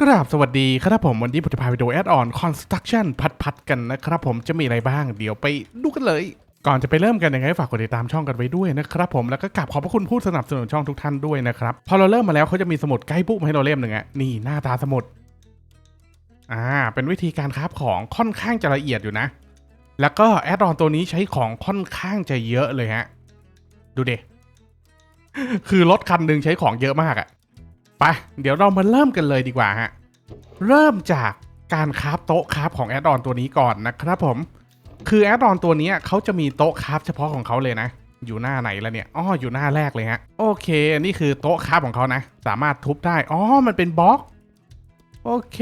กราบสวัสดีครับผม วันนี้ผมจะพาไปดูแอดออน Construction พัดๆกันนะครับผมจะมีอะไรบ้างเดี๋ยวไปดูกันเลย ก่อนจะไปเริ่มกันยังไงฝากกดติดตามช่องกันไว้ด้วยนะครับผมแล้วก็กราบขอบพระคุณผู้สนับสนุนช่องทุกท่านด้วยนะครับพอเราเริ่มมาแล้วเขาจะมีสมุดไกด์บุ๊กมาให้เราเล่มหนึ่งอะนี่หน้าตาสมุดอ่าเป็นวิธีการคราฟของค่อนข้างจะละเอียดอยู่นะ แล้วก็แอดออนตัวนี้ใช้ของค่อนข้างจะเยอะเลยฮะดูเดคือรถคันหนึ่งใช้ของเยอะมากอะ ไปเดี๋ยวเรามาเริ่มกันเลยดีกว่าฮะเริ่มจากการคราฟโต๊ะคราฟของแอดออนตัวนี้ก่อนนะครับผม คือแอดออนตัวนี้เขาจะมีโต๊ะคราฟเฉพาะของเขาเลยนะ อยู่หน้าไหนแล้วเนี่ยอ้ออยู่หน้าแรกเลยฮะโอเคนี่คือโต๊ะคราฟของเขานะ สามารถทุบได้อ๋อมันเป็นบล็อกโอเค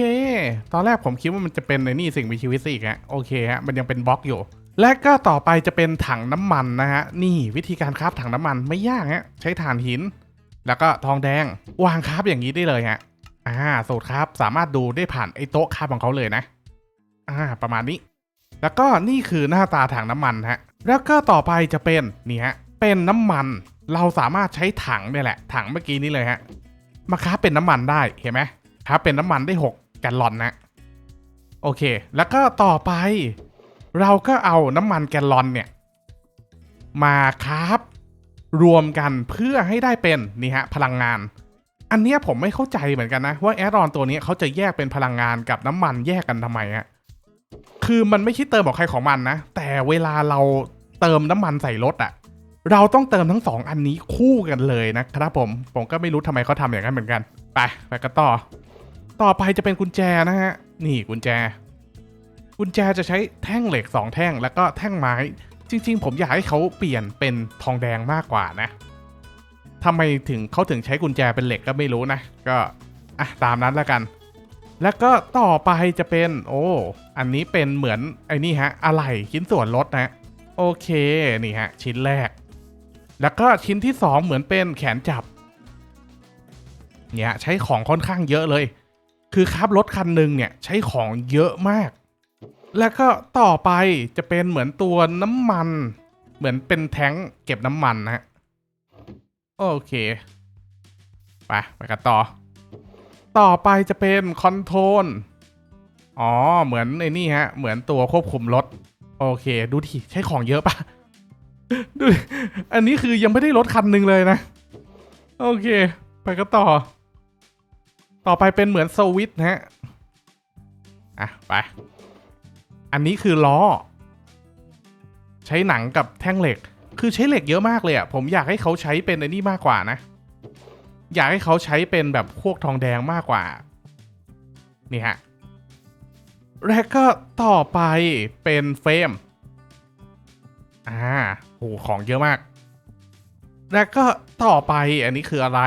ตอนแรกผมคิดว่ามันจะเป็นในนี่สิ่งมีชีวิตสิอีกฮะโอเคฮะมันยังเป็นบล็อกอยู่ และก็ต่อไปจะเป็นถังน้ำมันนะฮะนี่วิธีการคราฟถังน้ำมันไม่ยากฮะใช้ถ่านหิน แล้วก็ทองแดงวางคราฟอย่างนี้ได้เลยฮะอ่าสูตรครับสามารถดูได้ผ่านไอ้โต๊ะคราฟของเขาเลยนะอ่าประมาณนี้ แล้วก็นี่คือหน้าตาถังน้ำมันฮะแล้วก็ต่อไปจะเป็นนี่ฮะเป็นน้ำมันเราสามารถใช้ถังเนี่ยแหละ ถังเมื่อกี้นี้เลยฮะมาคราฟเป็นน้ำมันได้เห็นไหมครับเป็นน้ำมันได้ 6 แกลลอนนะโอเค แล้วก็ต่อไป เราก็เอาน้ำมันแกลลอนเนี่ย มาคราฟ รวมกันเพื่อให้ได้เป็นนี่ฮะพลังงาน อันเนี้ยผมไม่เข้าใจเหมือนกันนะ ว่าแอดออนตัวนี้เขาจะแยกเป็นพลังงานกับน้ำมันแยกกันทำไมฮะคือมันไม่ใช่เติมของใครของมันนะ แต่เวลาเราเติมน้ำมันใส่รถอะเราต้องเติมทั้งสองอันนี้คู่กันเลยนะครับผม ผมก็ไม่รู้ทำไมเขาทำอย่างนั้นเหมือนกัน ไปไปกันต่อ ต่อไปจะเป็นกุญแจนะฮะ นี่กุญแจ กุญแจจะใช้แท่งเหล็กสองแท่งแล้วก็แท่งไม้ จริง ๆ ผมอยากให้เขาเปลี่ยนเป็นทองแดงมากกว่านะทำไมถึงเขาถึงใช้กุญแจเป็นเหล็กก็ไม่รู้นะ ก็อะตามนั้นแล้วกัน แล้วก็ต่อไปจะเป็น โอ้อันนี้เป็นเหมือนไอ้นี่ฮะอะไหล่ชิ้นส่วนรถนะโอเคนี่ฮะชิ้นแรก แล้วก็ชิ้นที่สองเหมือนเป็นแขนจับเนี่ยใช้ของค่อนข้างเยอะเลย คือครับรถคันหนึ่งเนี่ยใช้ของเยอะมาก แล้วก็ต่อไปจะเป็นเหมือนตัวน้ำมัน เหมือนเป็นแท้งเก็บน้ำมันนะโอเค ไปไปกันต่อ ต่อไปจะเป็นคอนโทรลอ๋อ เหมือนไอ้นี่ฮะ เหมือนตัวควบคุมรถ โอเค ดูดิใช้ของเยอะปะดูอันนี้คือยังไม่ได้รถคันหนึ่งเลยนะ โอเค ไปกันต่อ ต่อไปเป็นเหมือนสวิตช์นะฮะ อะ ไป อันนี้คือล้อ ใช้หนังกับแท่งเหล็ก คือใช้เหล็กเยอะมากเลยอะผมอยากให้เขาใช้เป็นไอ้นี่มากกว่านะ อยากให้เขาใช้เป็นแบบพวกทองแดงมากกว่า นี่ฮะแล้วก็ต่อไปเป็นเฟรมอ่าโหของเยอะมาก แล้วก็ต่อไปอันนี้คืออะไร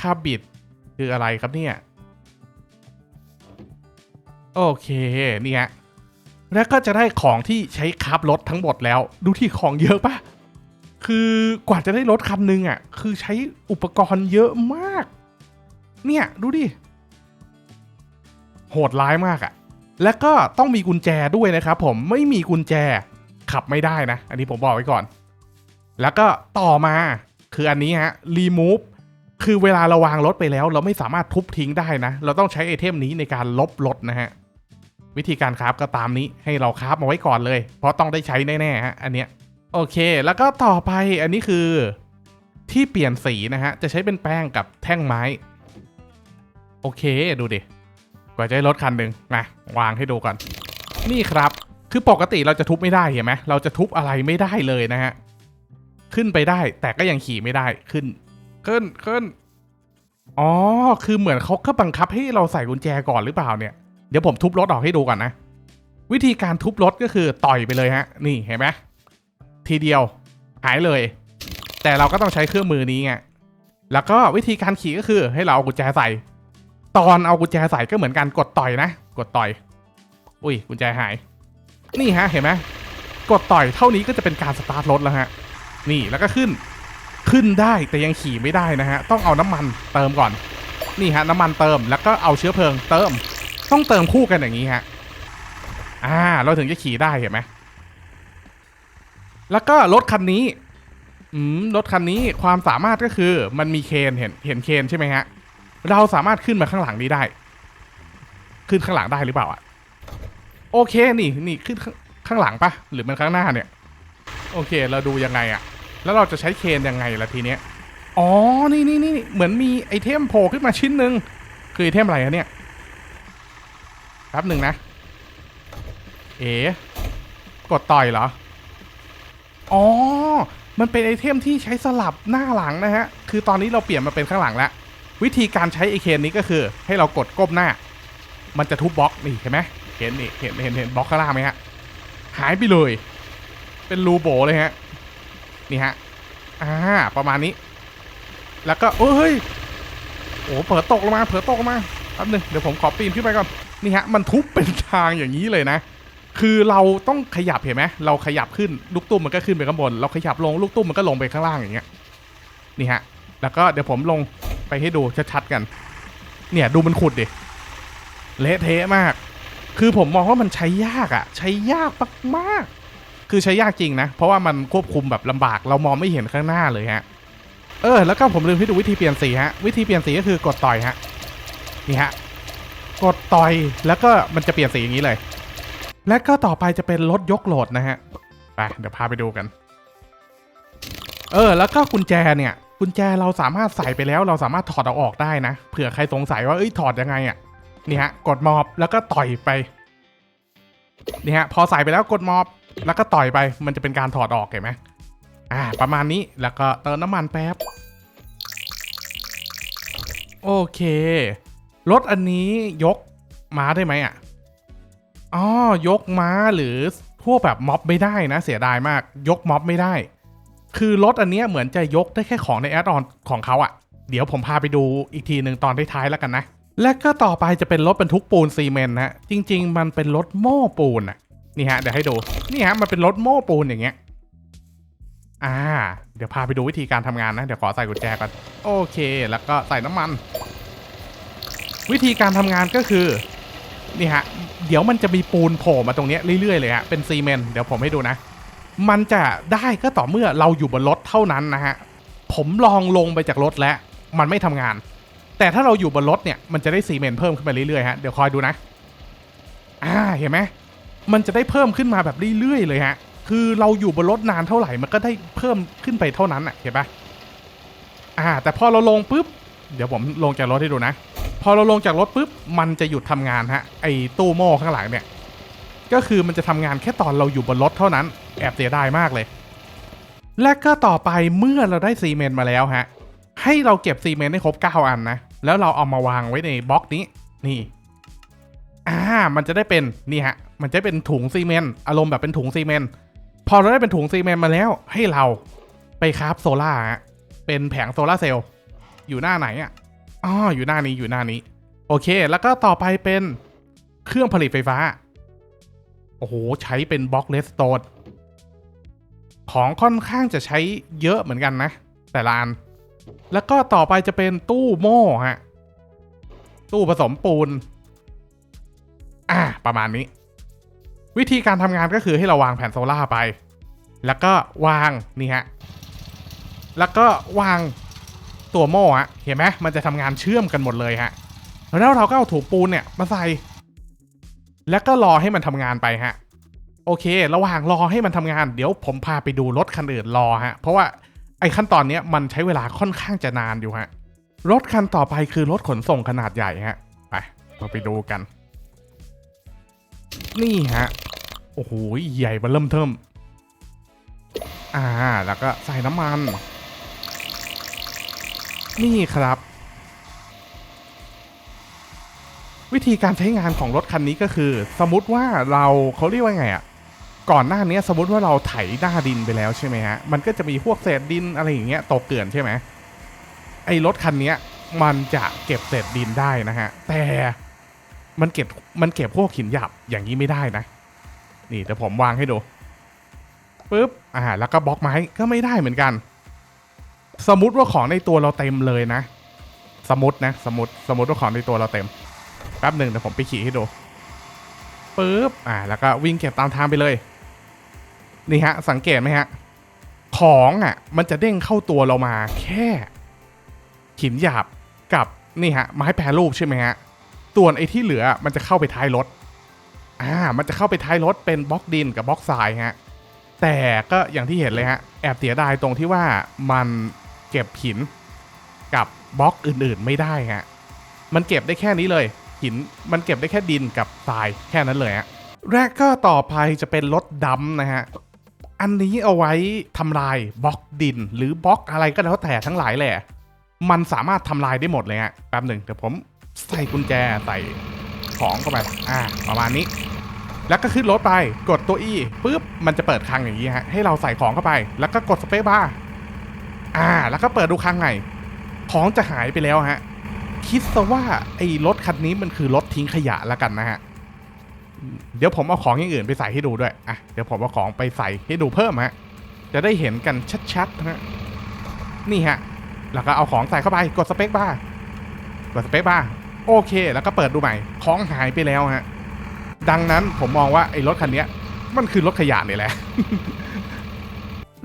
คาบิดคืออะไรครับเนี่ย โอเคนี่ฮะแล้วก็จะได้ของที่ใช้คับรถทั้งหมดแล้ว ดูที่ของเยอะปะคือกว่าจะได้รถคันหนึงอะ คือใช้อุปกรณ์เยอะมาก เนี่ย ดูดิ โหดร้ายมากอะ แล้วก็ต้องมีกุญแจด้วยนะครับผมไม่มีกุญแจขับไม่ได้นะ อันนี้ผมบอกไว้ก่อน แล้วก็ต่อมาคืออันนี้ฮะ remove คือเวลาเราวางรถไปแล้ว เราไม่สามารถทุบทิ้งได้นะ เราต้องใช้ไอเทมนี้ในการลบรถนะฮะ วิธีการคราฟก็ตามนี้ให้เราคราฟมาไว้ก่อนเลย เพราะต้องได้ใช้แน่ๆฮะอันเนี้ยโอเค แล้วก็ต่อไปอันนี้คือที่เปลี่ยนสีนะฮะ จะใช้เป็นแป้งกับแท่งไม้ โอเคดูดิกว่าจะได้รถคันหนึ่งมาวางให้ดูก่อน นี่ครับ คือปกติเราจะทุบไม่ได้เห็นไหมเราจะทุบอะไรไม่ได้เลยนะฮะ ขึ้นไปได้แต่ก็ยังขี่ไม่ได้ขึ้น ขึ้นขึ้นอ๋อคือเหมือนเขาก็บังคับให้เราใส่กุญแจก่อนหรือเปล่าเนี่ย เดี๋ยวผมทุบรถออกให้ดูก่อนนะ วิธีการทุบรถก็คือต่อยไปเลยฮะ นี่เห็นไหมทีเดียวหายเลย แต่เราก็ต้องใช้เครื่องมือนี้ไงแล้วก็วิธีการขี่ก็คือให้เราเอากุญแจใส่ ตอนเอากุญแจใส่ก็เหมือนกันกดต่อยนะ กดต่อย อุ้ยกุญแจหาย นี่ฮะเห็นไหมกดต่อยเท่านี้ก็จะเป็นการสตาร์ทรถแล้วฮะ นี่แล้วก็ขึ้น ขึ้นได้แต่ยังขี่ไม่ได้นะฮะ ต้องเอาน้ำมันเติมก่อน นี่ฮะ น้ำมันเติมแล้วก็เอาเชื้อเพลิงเติม ต้องเติมคู่กันอย่างนี้ฮะ อ่า เราถึงจะขี่ได้เห็นไหม แล้วก็รถคันนี้ อืม รถคันนี้ความสามารถก็คือมันมีเคนเห็นเห็นเคนใช่ไหมฮะ เราสามารถขึ้นมาข้างหลังนี้ได้ ขึ้นข้างหลังได้หรือเปล่าอะ โอเคนี่นี่ขึ้นข้างข้างหลังปะหรือมันข้างหน้าเนี่ย โอเค เราดูยังไงอะแล้วเราจะใช้เคนยังไงล่ะทีเนี้ย อ๋อ นี่นี่นี่เหมือนมีไอเทมโผล่ขึ้นมาชิ้นหนึ่งคือไอเทมอะไรอะเนี่ย แป๊บหนึ่งนะ เอ๋กดต่อยเหรอ อ๋อ มันเป็นไอเทมที่ใช้สลับหน้าหลังนะฮะ คือตอนนี้เราเปลี่ยนมาเป็นข้างหลังแล้ว วิธีการใช้ไอเคนนี้ก็คือ ให้เรากดก้มหน้า มันจะทุบบล็อกนี่เห็นไหมเห็นนี่เห็นเห็นเห็นบล็อกข้างล่างไหมฮะ หายไปเลย เป็นรูโบเลยฮะ นี่ฮะ อ่า ประมาณนี้ แล้วก็เอ้ยโอ้เผลอตกลงมาเผลอตกลงมาแป๊บหนึงเดี๋ยวผมขอปีนขึ้นไปก่อน นี่ฮะมันทุบเป็นทางอย่างนี้เลยนะ คือเราต้องขยับเห็นไหมเราขยับขึ้นลูกตุ้มมันก็ขึ้นไปข้างบน เราขยับลงลูกตุ้มมันก็ลงไปข้างล่างอย่างเงี้ยนี่ฮะ แล้วก็เดี๋ยวผมลงไปให้ดูชัดๆกัน เนี่ยดูมันขุดดิเละเทะมาก คือผมมองว่ามันใช้ยากอะใช้ยากมากๆคือใช้ยากจริงนะ เพราะว่ามันควบคุมแบบลำบากเรามองไม่เห็นข้างหน้าเลยฮะ เออ แล้วก็ผมลืมให้ดูวิธีเปลี่ยนสีฮะ วิธีเปลี่ยนสีก็คือกดต่อยฮะ นี่ฮะ กดต่อยแล้วก็มันจะเปลี่ยนสีอย่างนี้เลย และก็ต่อไปจะเป็นรถยกโหลดนะฮะไปเดี๋ยวพาไปดูกัน เออ แล้วก็กุญแจเนี่ย กุญแจเราสามารถใส่ไปแล้ว เราสามารถถอดเอาออกได้นะเผื่อใครสงสัยว่าเอ้ยถอดยังไงอะ่ะนี่ฮะกดมอบแล้วก็ต่อยไปนี่ฮะพอใส่ไปแล้วกดมอบแล้วก็ต่อยไป มันจะเป็นการถอดออกเห็นไหมอ่า ประมาณนี้แล้วก็เติมน้ำมันแป๊บ โอเค รถอันนี้ยกม้าได้ไหมอะอ๋อยกม้าหรือพวกแบบม็อบไม่ได้นะเสียดายมาก ยกม็อบไม่ได้ คือรถอันนี้เหมือนจะยกได้แค่ของในแอดออนของเขาอะเดี๋ยวผมพาไปดูอีกทีหนึ่งตอนท้ายๆแล้วกันนะ และก็ต่อไปจะเป็นรถบรรทุกปูนซีเมนต์นะจริง ๆ มันเป็นรถโม้ปูนอะนี่ฮะเดี๋ยวให้ดูนี่ฮะมันเป็นรถโม้ปูนอย่างเงี้ยอ่า เดี๋ยวพาไปดูวิธีการทำงานนะ เดี๋ยวขอใส่กุญแจก่อนโอเค แล้วก็ใส่น้ำมัน วิธีการทำงานก็คือนี่ฮะเดี๋ยวมันจะมีปูนโผล่มาตรงนี้เรื่อยๆเลยฮะเป็นซีเมนต์เดี๋ยวผมให้ดูนะ มันจะได้ก็ต่อเมื่อเราอยู่บนรถเท่านั้นนะฮะผมลองลงไปจากรถแล้วมันไม่ทำงาน แต่ถ้าเราอยู่บนรถเนี่ยมันจะได้ซีเมนต์เพิ่มขึ้นมาเรื่อยๆฮะเดี๋ยวคอยดูนะอ่าเห็นไหมมันจะได้เพิ่มขึ้นมาแบบเรื่อยๆเลยฮะคือเราอยู่บนรถนานเท่าไหร่มันก็ได้เพิ่มขึ้นไปเท่านั้นอะเห็นปะอ่า แต่พอเราลงปุ๊บ เดี๋ยวผมลงจากรถให้ดูนะ อเราลงจากรถปุ๊บมันจะหยุดทำงานฮะไอ้ตู้โม่ข้างหลังเนี่ย ก็คือมันจะทำงานแค่ตอนเราอยู่บนรถเท่านั้น แอบเสียดายมากเลย และก็ต่อไปเมื่อเราได้ซีเมนต์มาแล้วฮะ ให้เราเก็บซีเมนต์ให้ครบ9อันนะแล้วเราเอามาวางไว้ในบล็อกนี้นี่อ่ามันจะได้เป็นนี่ฮะมันจะเป็นถุงซีเมนต์อารมณ์แบบเป็นถุงซีเมนต์พอเราได้เป็นถุงซีเมนต์มาแล้ว ให้เราไปคราฟโซล่าเป็นแผงโซล่าเซลล์อยู่หน้าไหนอะ อ๋ออยู่หน้านี้อยู่หน้านี้ โอเค แล้วก็ต่อไปเป็นเครื่องผลิตไฟฟ้า โอ้โห ใช้เป็นบล็อกเลสโตนของค่อนข้างจะใช้เยอะเหมือนกันนะ แต่ละอันแล้วก็ต่อไปจะเป็นตู้โม่ฮะ ตู้ผสมปูน อ่า ประมาณนี้ วิธีการทำงานก็คือให้เราวางแผ่นโซล่าไป แล้วก็วางนี่ฮะ แล้วก็วาง ตัวโม่ฮะเห็นไหมมันจะทำงานเชื่อมกันหมดเลยฮะแล้วเราก็เอาถุงปูนเนี่ยมาใส่ แล้วก็รอให้มันทำงานไปฮะ โอเค ระหว่างรอให้มันทำงานเดี๋ยวผมพาไปดูรถคันอื่นรอฮะ เพราะว่าไอ้ขั้นตอนเนี้ยมันใช้เวลาค่อนข้างจะนานอยู่ฮะ รถคันต่อไปคือรถขนส่งขนาดใหญ่ฮะ ไปเราไปดูกัน นี่ฮะ โอ้โห ใหญ่เบัเริ่มเทิม อ่า แล้วก็ใส่น้ำมัน นี่ครับ วิธีการใช้งานของรถคันนี้ก็คือ สมมติว่าเราเขาเรียกว่าไงอะก่อนหน้านี้สมมติว่าเราไถหน้าดินไปแล้วใช่ไหมฮะ มันก็จะมีพวกเศษดินอะไรอย่างเงี้ยตกเกลื่อนใช่ไหมไอ้รถคันนี้มันจะเก็บเศษดินได้นะฮะ แต่มันเก็บมันเก็บพวกหินหยาบอย่างนี้ไม่ได้นะ นี่เดี๋ยวผมวางให้ดูปุ๊บอ่าแล้วก็บล็อกไม้ก็ไม่ได้เหมือนกัน สมมติว่าของในตัวเราเต็มเลยนะ สมมตินะ สมมติสมมติว่าของในตัวเราเต็มแป๊บหนึ่งเดี๋ยวผมไปขี่ให้ดูปุ๊บอ่าแล้วก็วิ่งเก็บตามทางไปเลย นี่ฮะ สังเกตไหมฮะ ของอะ มันจะเด้งเข้าตัวเรามาแค่หินหยาบกับนี่ฮะไม้แปรรูปใช่ไหมฮะส่วนไอ้ที่เหลือมันจะเข้าไปท้ายรถอ่ามันจะเข้าไปท้ายรถเป็นบล็อกดินกับบล็อกทรายฮะแต่ก็อย่างที่เห็นเลยฮะแอบเสียดายตรงที่ว่ามัน เก็บหินกับบล็อกอื่นๆไม่ได้ฮะ มันเก็บได้แค่นี้เลย หินมันเก็บได้แค่ดินกับทรายแค่นั้นเลยฮะ แรกก็ต่อไปจะเป็นรถดำนะฮะ อันนี้เอาไว้ทำลายบล็อกดิน หรือบล็อกอะไรก็แล้วแต่ทั้งหลายแหละ มันสามารถทำลายได้หมดเลยฮะ แป๊บหนึ่งเดี๋ยวผมใส่กุญแจใส่ของเข้าไป อ่า ประมาณนี้ แล้วก็ขึ้นรถไป กดตัว E ปุ๊บ มันจะเปิดคลังอย่างนี้ฮะ ให้เราใส่ของเข้าไป แล้วก็กดสเปซบาร์ อ่า แล้วก็เปิดดูคลังไงของจะหายไปแล้วฮะ คิดซะว่าไอ้รถคันนี้มันคือรถทิ้งขยะแล้วกันนะฮะ เดี๋ยวผมเอาของอย่างอื่นไปใส่ให้ดูด้วย อะ เดี๋ยวผมเอาของไปใส่ให้ดูเพิ่มฮะ จะได้เห็นกันชัดๆนะฮะนี่ฮะ แล้วก็เอาของใส่เข้าไป กดสเปคบ้ากดสเปคบ้าโอเค แล้วก็เปิดดูใหม่ ของหายไปแล้วฮะ ดังนั้นผมมองว่าไอ้รถคันนี้มันคือรถขยะนี่แหละ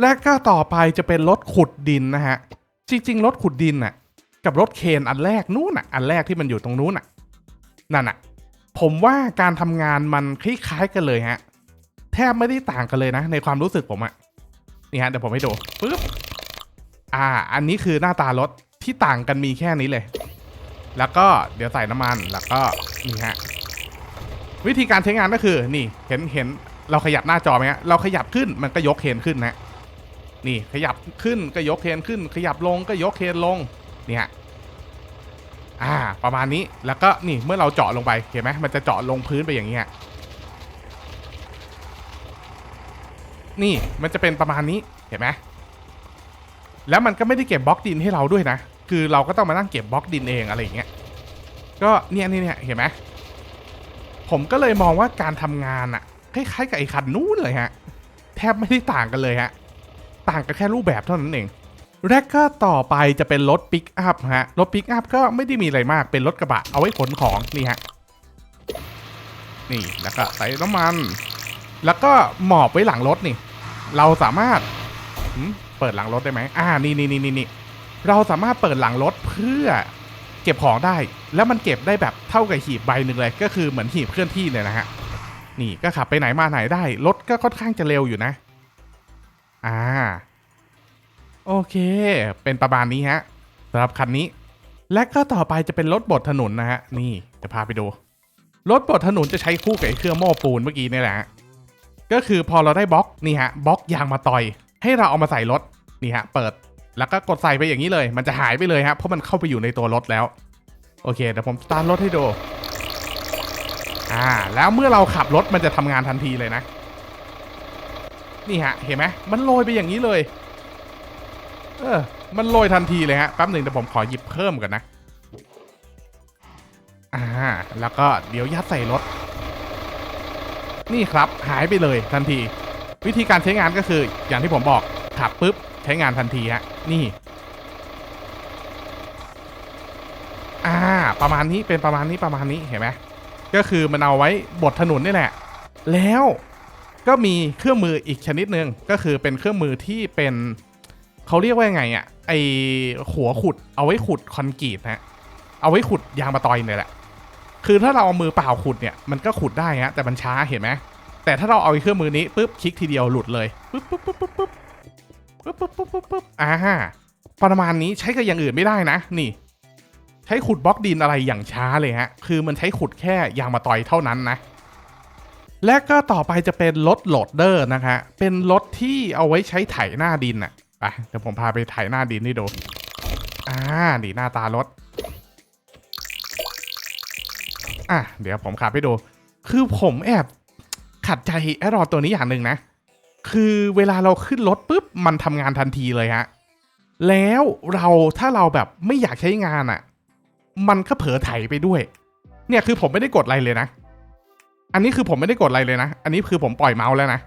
และก็ต่อไปจะเป็นรถขุดดินนะฮะ จริง ๆ รถขุดดินน่ะ กับรถเคนอันแรกนู้นน่ะ อันแรกที่มันอยู่ตรงนู้นน่ะ นั่นน่ะ ผมว่าการทำงานมันคล้ายๆกันเลยฮะ แทบไม่ได้ต่างกันเลยนะ ในความรู้สึกผมอะนี่ฮะเดี๋ยวผมให้ดูปึ๊บ อ่า อันนี้คือหน้าตารถที่ต่างกันมีแค่นี้เลย แล้วก็เดี๋ยวใส่น้ำมัน แล้วก็นี่ฮะ วิธีการใช้งานก็คือ นี่ เห็นเห็นเราขยับหน้าจอไหมฮะ เราขยับขึ้นมันก็ยกเคนขึ้นนะ นี่ขยับขึ้นก็ยกเคนขึ้น ขยับลงก็ยกเคนลงเนี่ฮะอ่าประมาณนี้แล้วก็นี่เมื่อเราเจาะลงไปเห็นไหมมันจะเจาะลงพื้นไปอย่างนี้ฮะนี่มันจะเป็นประมาณนี้เห็นไหมแล้วมันก็ไม่ได้เก็บบล็อกดินให้เราด้วยนะ คือเราก็ต้องมานั่งเก็บบล็อกดินเองอะไรอย่างเงี้ยก็เนี่ยเนี่ยเนี่ยเห็นไหมผมก็เลยมองว่าการทำงานอะคล้ายๆกับไอ้คันนู้นเลยฮะ แทบไม่ได้ต่างกันเลยฮะ ต่างกันแค่รูปแบบเท่านั้นเองแรกก็ต่อไปจะเป็นรถปิกอัพฮะ รถปิกอัพก็ไม่ได้มีอะไรมากเป็นรถกระบะเอาไว้ขนของนี่ฮะ นี่แล้วก็ใส่น้ำมัน แล้วก็หมอบไว้หลังรถนี่ เราสามารถเปิดหลังรถได้ไหมอ่านี่นี่นี่นี่นี่เราสามารถเปิดหลังรถเพื่อเก็บของได้ แล้วมันเก็บได้แบบเท่ากับหีบใบหนึ่งเลย ก็คือเหมือนหีบเคลื่อนที่เลยนะฮะ นี่ก็ขับไปไหนมาไหนได้ รถก็ค่อนข้างจะเร็วอยู่นะ อ่า โอเค เป็นประมาณนี้ฮะสำหรับคันนี้ และก็ต่อไปจะเป็นรถบดถนนนะฮะ นี่จะพาไปดู รถบดถนนจะใช้คู่กับไอ้เครื่องโม้ปูนเมื่อกี้นี่แหละฮะก็คือพอเราได้บล็อกนี่ฮะบล็อกยางมาต่อย ให้เราเอามาใส่รถนี่ฮะ เปิดแล้วก็กดใส่ไปอย่างนี้เลย มันจะหายไปเลยฮะเพราะมันเข้าไปอยู่ในตัวรถแล้ว โอเคเดี๋ยวผมสตาร์ทรถให้ดูอ่า แล้วเมื่อเราขับรถมันจะทำงานทันทีเลยนะ นี่ฮะ เห็นไหมมันโรยไปอย่างนี้เลย เออ มันโรยทันทีเลยฮะ แป๊บหนึ่งเดี๋ยวผมขอหยิบเพิ่มก่อนนะ อ่า แล้วก็เดี๋ยวยัดใส่รถ นี่ครับ หายไปเลยทันที วิธีการใช้งานก็คืออย่างที่ผมบอก ขับปุ๊บ ใช้งานทันทีฮะ นี่ อ่า ประมาณนี้เป็นประมาณนี้ประมาณนี้ เห็นไหม ก็คือมันเอาไว้บดถนนนี่แหละ แล้ว ก็มีเครื่องมืออีกชนิดหนึ่งก็คือเป็นเครื่องมือที่เป็นเขาเรียกว่าไงอะ่ะไอหัวขุดเอาไว้ขุดคอนกรีตนะเอาไว้ขุดยางมะตอยเนี่ยแหละคือถ้าเราเอามือเปล่าขุดเนี่ยมันก็ขุดได้ฮะแต่มันช้าเห็นไหมแต่ถ้าเราเอาเครื่องมือนี้ปุ๊บคลิกทีเดียวหลุดเลยปุ๊บปุ๊บปุ๊บปุ๊บปุ๊บปุ๊บปุ๊บปุ๊บปุ๊บปุ๊บอ่าประมาณนี้ใช้กับอย่างอื่นไม่ได้นะ นี่ ใช้ขุดบล็อกดินอะไรอย่างช้าเลยฮะคือมันใช้ขุดแค่ยางมาต่อยเท่านั้นนะ และก็ต่อไปจะเป็นรถโหลดเดอร์นะคะ เป็นรถที่เอาไว้ใช้ไถหน้าดินอะไปเดี๋ยวผมพาไปไถหน้าดินให้ดู อ่านี่หน้าตารถ อะเดี๋ยวผมขับให้ดู คือผมแอบขัดใจแอรอตัวนี้อย่างหนึ่งนะ คือเวลาเราขึ้นรถปุ๊บ มันทำงานทันทีเลยฮะ แล้วเราถ้าเราแบบไม่อยากใช้งานอะ่ะ มันก็เผลอไถไปด้วย เนี่ยคือผมไม่ได้กดอะไรเลยนะ อันนี้คือผมไม่ได้กดอะไรเลยนะ อันนี้คือผมปล่อยเมาส์แล้วนะ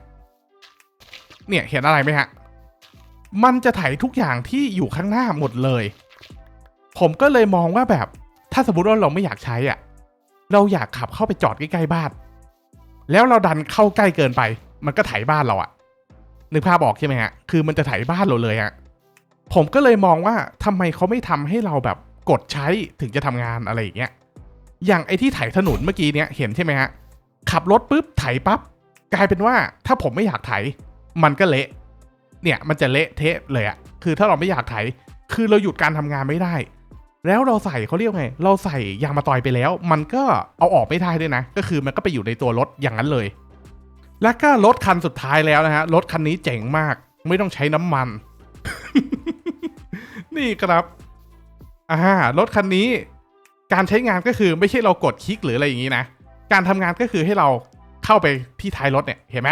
เนี่ยเห็นอะไรไหมฮะ มันจะไถทุกอย่างที่อยู่ข้างหน้าหมดเลย ผมก็เลยมองว่าแบบ ถ้าสมมติว่าเราไม่อยากใช้อะ เราอยากขับเข้าไปจอดใกล้ๆบ้าน แล้วเราดันเข้าใกล้เกินไป มันก็ไถบ้านเราอะนึกภาพออกใช่ไหมฮะ คือมันจะไถบ้านเราเลยฮะ ผมก็เลยมองว่าทำไมเขาไม่ทำให้เราแบบกดใช้ถึงจะทำงานอะไรอย่างเงี้ย อย่างไอที่ไถถนนเมื่อกี้เนี้ยเห็นใช่ไหมฮะ ขับรถปุ๊บไถปั๊บกลายเป็นว่าถ้าผมไม่อยากไถ มันก็เละ เนี่ยมันจะเละเทะเลยอะคือถ้าเราไม่อยากไถ คือเราหยุดการทำงานไม่ได้ แล้วเราใส่เขาเรียกไง เราใส่ยางมาตอยไปแล้ว มันก็เอาออกไม่ได้ด้วยนะ ก็คือมันก็ไปอยู่ในตัวรถอย่างนั้นเลย แล้วก็รถคันสุดท้ายแล้วนะฮะรถคันนี้เจ๋งมาก ไม่ต้องใช้น้ำมัน นี่ครับอ่ารถคันนี้ การใช้งานก็คือไม่ใช่เรากดคลิกหรืออะไรอย่างนี้นะ การทำงานก็คือให้เราเข้าไปที่ท้ายรถเนี่ยเห็นไหม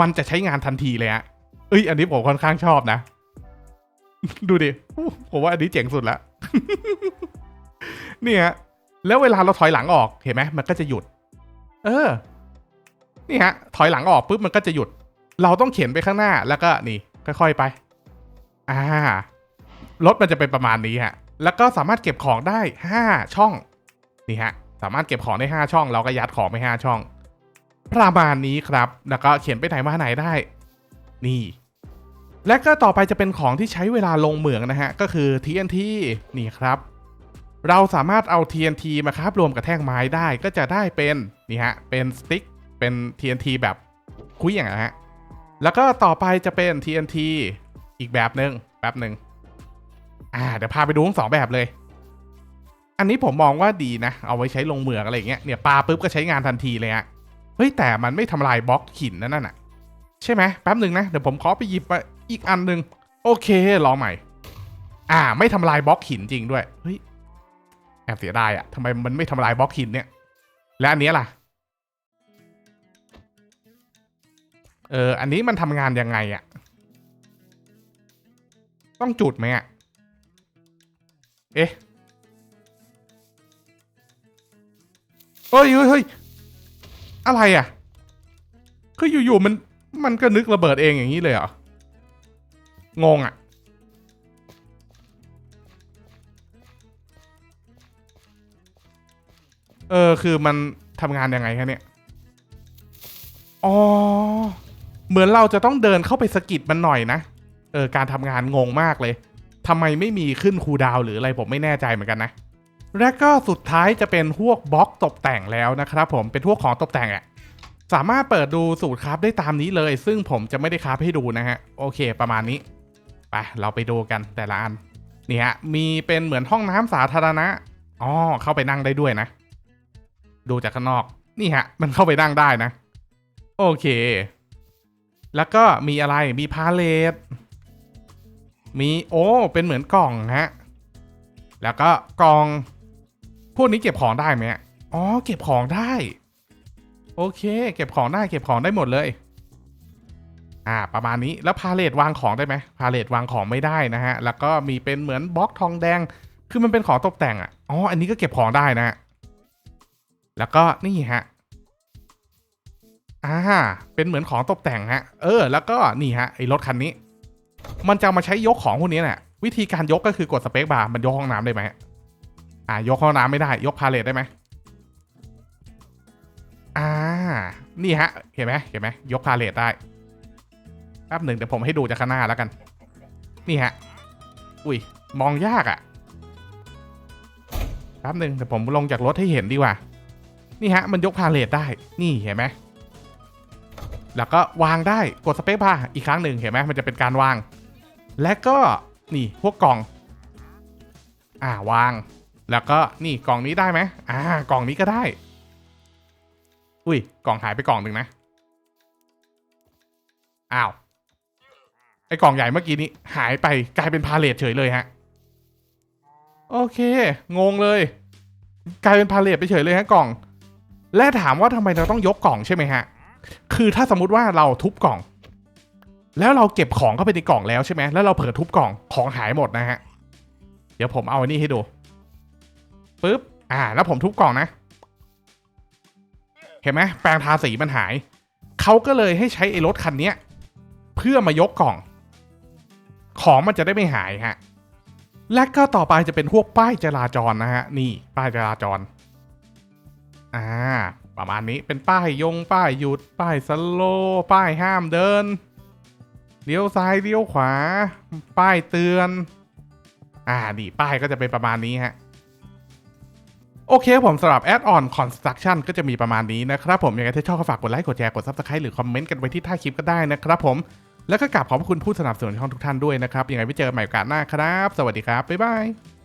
มันจะใช้งานทันทีเลยอะเอ้ย อันนี้ผมค่อนข้างชอบนะ ดูดิผมว่าอันนี้เจ๋งสุดละเนี่ยแล้วเวลาเราถอยหลังออกเห็นไหมมันก็จะหยุด เออ นี่ฮะ ถอยหลังออกปุ๊บมันก็จะหยุด เราต้องเข็นไปข้างหน้าแล้วก็นี่ ค่อยๆไป อ่ารถมันจะเป็นประมาณนี้ฮะ แล้วก็สามารถเก็บของได้ห้าช่อง นี่ฮะ สามารถเก็บของได้ห้าช่อง เราก็ยัดของไปห้าช่อง ประมาณนี้ครับ แล้วก็เขียนไปไหนมาไหนได้ นี่ และก็ต่อไปจะเป็นของที่ใช้เวลาลงเหมืองนะฮะ ก็คือ TNT นี่ครับ เราสามารถเอา TNT มาครับรวมกับแท่งไม้ได้ก็จะได้เป็นนี่ฮะ เป็นสติ๊ก เป็น TNT แบบคุยอย่างนะฮะ แล้วก็ต่อไปจะเป็น TNT อีกแบบหนึ่งแป๊บหนึ่งอ่าเดี๋ยวพาไปดูทั้งสองแบบเลย อันนี้ผมมองว่าดีนะ เอาไว้ใช้ลงเหมืองอะไรเงี้ยเนี่ยปาปุ๊บก็ใช้งานทันทีเลยฮะเฮ้ยแต่มันไม่ทำลายบล็อกหินนั่นน่ะ ใช่ไหมแป๊บหนึ่งนะ เดี๋ยวผมขอไปหยิบมาอีกอันหนึ่งโอเคลองใหม่ อ่า ไม่ทำลายบล็อกหินจริงด้วยเฮ้ยแอบเสียดายอะทำไมมันไม่ทำลายบล็อกหินเนี่ย และอันเนี้ยล่ะเอออันนี้มันทำงานยังไงอะต้องจุดไหมอะเอ๊ะ เฮ้ยเฮ้ยเฮ้ยอะไรอะ คืออยู่ๆมันมันก็นึกระเบิดเองอย่างนี้เลยเหรองงอะ เออคือมันทำงานยังไงคะเนี่ย อ๋อ เหมือนเราจะต้องเดินเข้าไปสกิดมันหน่อยนะ เออการทำงานงงมากเลยทำไมไม่มีขึ้นคูดาวหรืออะไรผมไม่แน่ใจเหมือนกันนะ และก็สุดท้ายจะเป็นพวกบล็อกตกแต่งแล้วนะครับผมเป็นพวกของตกแต่งอะสามารถเปิดดูสูตรคราฟได้ตามนี้เลย ซึ่งผมจะไม่ได้คราฟให้ดูนะฮะ โอเค ประมาณนี้ไปเราไปดูกันแต่ละอันนี่ฮะมีเป็นเหมือนห้องน้ำสาธารณะอ๋อเข้าไปนั่งได้ด้วยนะ ดูจากข้างนอกนี่ฮะ มันเข้าไปนั่งได้นะ โอเค แล้วก็มีอะไรมีพาเลทมีโอ้เป็นเหมือนกล่องฮะแล้วก็กล่อง พวกนี้เก็บของได้ไหมอ๋อ เก็บของได้ โอเค เก็บของได้ เก็บของได้หมดเลย อ่า ประมาณนี้ แล้วพาเลทวางของได้ไหมพาเลทวางของไม่ได้นะฮะ แล้วก็มีเป็นเหมือนบล็อกทองแดง คือมันเป็นของตกแต่งอะ อ๋อ อันนี้ก็เก็บของได้นะฮะแล้วก็นี่ฮะ อ่า เป็นเหมือนของตกแต่งฮะ เออ แล้วก็นี่ฮะ ไอ้รถคันนี้ มันจะมาใช้ยกของพวกนี้น่ะวิธีการยกก็คือกดสเปคบาร์มันยกห้องน้ำได้ไหม อ่ายกห้องน้ำไม่ได้ ยกพาเลทได้ไหมอ่า นี่ฮะ เห็นไหมเห็นไหมยกพาเลทได้แป๊บหนึ่งเดี๋ยวผมให้ดูจากข้างหน้าแล้วกัน นี่ฮะ อุ้ย มองยากอะ่ะแป๊บหนึ่งเดี๋ยวผมลงจากรถให้เห็นดีกว่า นี่ฮะ มันยกพาเลทได้ นี่เห็นไหมแล้วก็วางได้กดสเปคบาร์อีกครั้งหนึ่งเห็นไหมมันจะเป็นการวาง และก็นี่พวกกล่อง อ่าวาง แล้วก็นี่กล่องนี้ได้ไหมอ่ากล่องนี้ก็ได้ อุ้ยกล่องหายไปกล่องหนึ่งนะ อ้าว ไอ้กล่องใหญ่เมื่อกี้นี้ หายไปกลายเป็นพาเลทเฉยเลยฮะ โอเค งงเลย กลายเป็นพาเลทไปเฉยเลยฮะกล่อง และถามว่าทำไมเราต้องยกกล่องใช่ไหมฮะ คือถ้าสมมติว่าเราทุบกล่อง แล้วเราเก็บของเข้าไปในกล่องแล้วใช่ไหมแล้วเราเผลอทุบกล่องของหายหมดนะฮะ เดี๋ยวผมเอาอันนี้ให้ดู ปึ๊บ อ่า แล้วผมทุบกล่องนะ เห็นไหมแปรงทาสีมันหาย เขาก็เลยให้ใช้ไอ้รถคันเนี้ยเพื่อมายกกล่อง ของมันจะได้ไม่หายฮะ และก็ต่อไปจะเป็นพวกป้ายจราจรนะฮะ นี่ป้ายจราจร อ่า ประมาณนี้เป็นป้ายยงป้ายหยุด ป้ายสโลว์ป้ายห้ามเดิน เลี้ยวซ้ายเลี้ยวขวา ป้ายเตือน อ่า นี่ป้ายก็จะเป็นประมาณนี้ฮะ โอเคผมสำหรับ Add on Construction ก็จะมีประมาณนี้นะครับผมยังไงถ้าชอบก็ฝากกดไลค์กดแชร์กด Subscribe หรือคอมเมนต์กันไว้ที่ใต้คลิปก็ได้นะครับผมแล้วก็กราบขอบคุณผู้สนับสนุนช่องทุกท่านด้วยนะครับยังไงไว้เจอกันใหม่โอกาสหน้าครับ สวัสดีครับ บ๊ายบาย